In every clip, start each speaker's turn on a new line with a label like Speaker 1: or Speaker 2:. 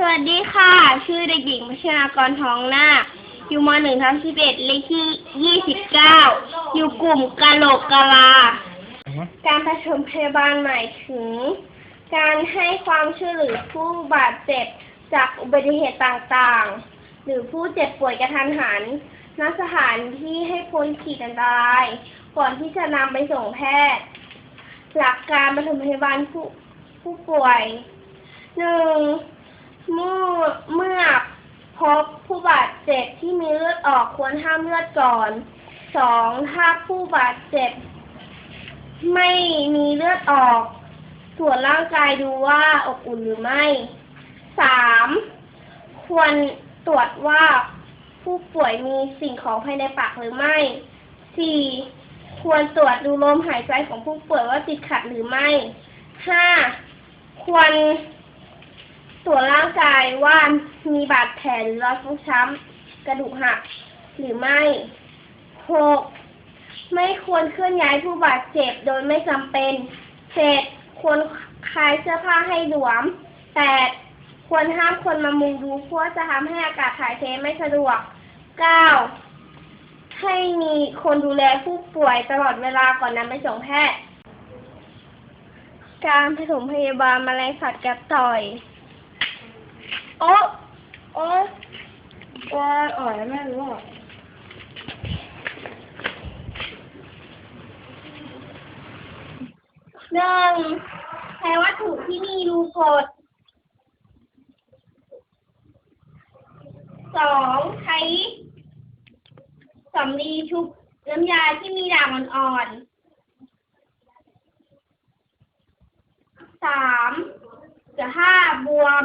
Speaker 1: สวัสดีค่ะ ชื่อเด็กหญิงพัชนากรทองนาคอยู่มหนึ่งทับสิบเอ็ดเลขที่ยี่สิบเก้าอยู่กลุ่มกะโหลกกะลา การผสมพยาบาลหมายถึง การให้ความช่วยเหลือผู้บาดเจ็บจากอุบัติเหตุต่างๆ หรือผู้เจ็บป่วยกระทันหันณสถานที่ให้พ้นขีดอันตราย ก่อนที่จะนำไปส่งแพทย์ หลักการปฐมพยาบาลผู้ผู้ป่วยหนึ่ง เมื่อเมื่อพบผู้บาดเจ็บที่มีเลือดออกควรห้ามเลือดก่อนสองถ้าผู้บาดเจ็บ ไม่มีเลือดออกตรวจร่างกายดูว่าอบอุ่นหรือไม่สามควรตรวจว่าผู้ป่วยมีสิ่งของภายในปากหรือไม่สี่ควรตรวจดูลมหายใจของผู้ป่วยว่าติดขัดหรือไม่ห้าควร ตรวจร่างกายว่ามีบาดแผลหรือรอยฟกช้ำกระดูกหักหรือไม่หกไม่ควรเคลื่อนย้ายผู้บาดเจ็บโดยไม่จำเป็นเจ็ดควรคลายเสื้อผ้าให้หลวมแปดควรห้ามคนมามุงดูเพราะจะทำให้อากาศถ่ายเทไม่สะดวกเก้าให้มีคนดูแลผู้ป่วยตลอดเวลาก่อนนำไปส่งแพทย์ การผสมพยาบาลแมลงสัตว์กัดต่อย โอ๊ะโอ๊ะว่าอ่อยแม่รู้อะหนึ่งใช้วัตถุที่มีรูกดสองใช้สำลีชุบน้ำยาที่มีด่างอ่อนๆสามเกิดห้าบวม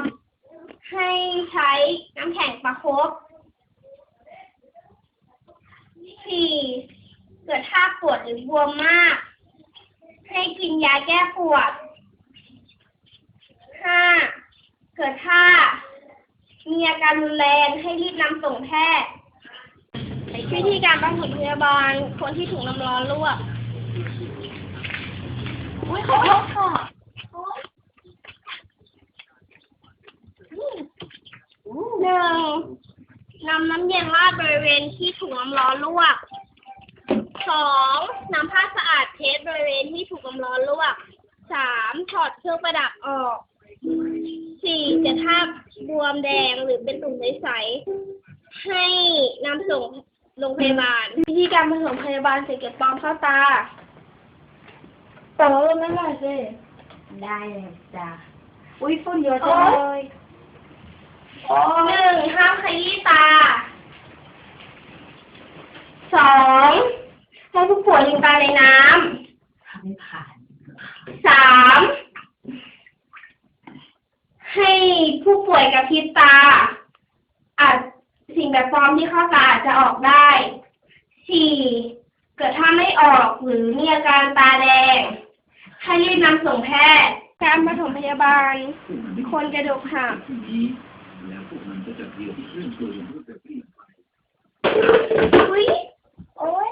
Speaker 1: ให้ใช้น้ำแข็งประคบสี่เกิดท่าปวดหรือบวมมาก ให้กินยาแก้ปวดห้าเกิดถ้ามีอาการรุนแรงให้รีบนำส่งแพทย์วิธีการปฐมพยาบาลคนที่ถูกน้ำร้อนลวกอุ้ยขอโทษค่ะโอ๊ยห นึ่งนำน้ำเย็นราดบริเวณที่ถูกน้ำร้อนลวกสองนำผ้าสะอาดเทสบริเวณที่ถูกน้ำร้อนลวกสามถอดเครื่องประดับออกสี่จะถ้าบวมแดงหรือเป็นตุ่มใสๆให้นำส่งโรงพยาบาล วิธีการผสมพยาบาลเสเก็บปลอมเข้าตาต่อแล้วไม่ได้สิ
Speaker 2: ได้เลยจ้ะอุ้ยฝุ่นเยอะจังเลย
Speaker 1: หนึ่งห้ามขยี้ตาสองให้ผู้ป่วยลืมตาในน้ำ
Speaker 2: ทำไม่ผ่าน
Speaker 1: สามให้ผู้ป่วยกระพริบตา อาจสิ่งแบบฟอร์มที่เข้าตาอาจจะออกได้สี่เกิดถ้าไม่ออกหรือมีอาการตาแดง ให้รีบนำส่งแพทย์ การปฐมพยาบาล คนกระดูกหัก
Speaker 3: แล้วพวกมันก็จะเดียวที่เคลื่อนตัวอย่างรวดเร็วที่ไป
Speaker 1: อุ้ยโอ้ย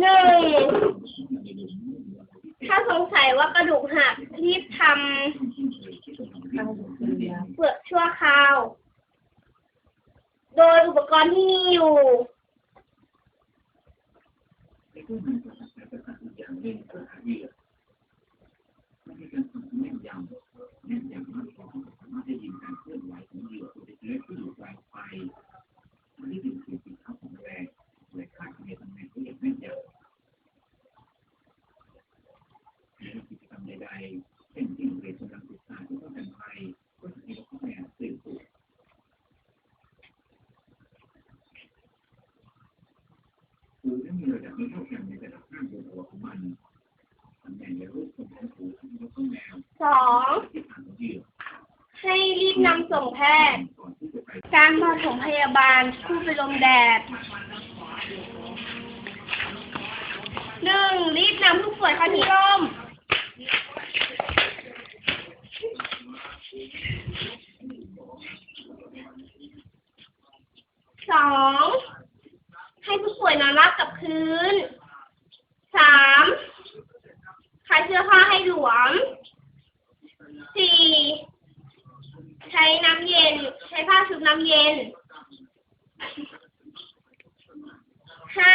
Speaker 1: หนึ่งถ้าสงสัยว่ากระดูกหักรีบทำ
Speaker 2: เป
Speaker 1: ลือกชั่วคราว โดยอุปกรณ์ที่มีอยู่
Speaker 3: ไอ้พวกมันก็อาศัยประสาทอย่างเร่งเพื่อหาเหยื่อมันมีการทำแม่นยำแม่นยำมากพอสามารถได้ยินการเคลื่อนไหวของเหยื่อตัวเล็กๆที่อยู่ปลายไฟมันได้ยินเสียงปีเท้าของแรงเลยคาดคะเนตำแหน่งได้อย่างแม่นยำในกิจกรรมใดๆเช่นที่โรงเรียนกำลังศึกษาที่ต้องการภัยก็จะมีข้อแม้สื่อสู่ คือถ้ามีระดับไม่เท่ากันในระดับข้างบนหัวของมันตำแหน่งในรูปทรงของหูแล้วก็แนว
Speaker 1: สองให้รีบนำส่งแพทย์
Speaker 3: ก่อนที่จะไป
Speaker 1: การปฐมพยาบาลผู้เป็นลมแดดหนึ่งรีบนำผู้ป่วยเข้าที่ร่มสองให้ผู้ป่วยนอนราบ ชื้นสามใช้เสื้อผ้าให้หลวมสี่ใช้น้ำเย็น ใช้ผ้าชุบน้ำเย็นห้า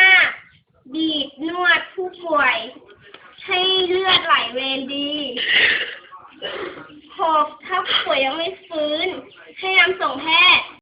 Speaker 1: บีบนวดผู้ป่วย ให้เลือดไหลเวียนดีหกถ้าป่วยยังไม่ฟื้น ให้นำส่งแพทย์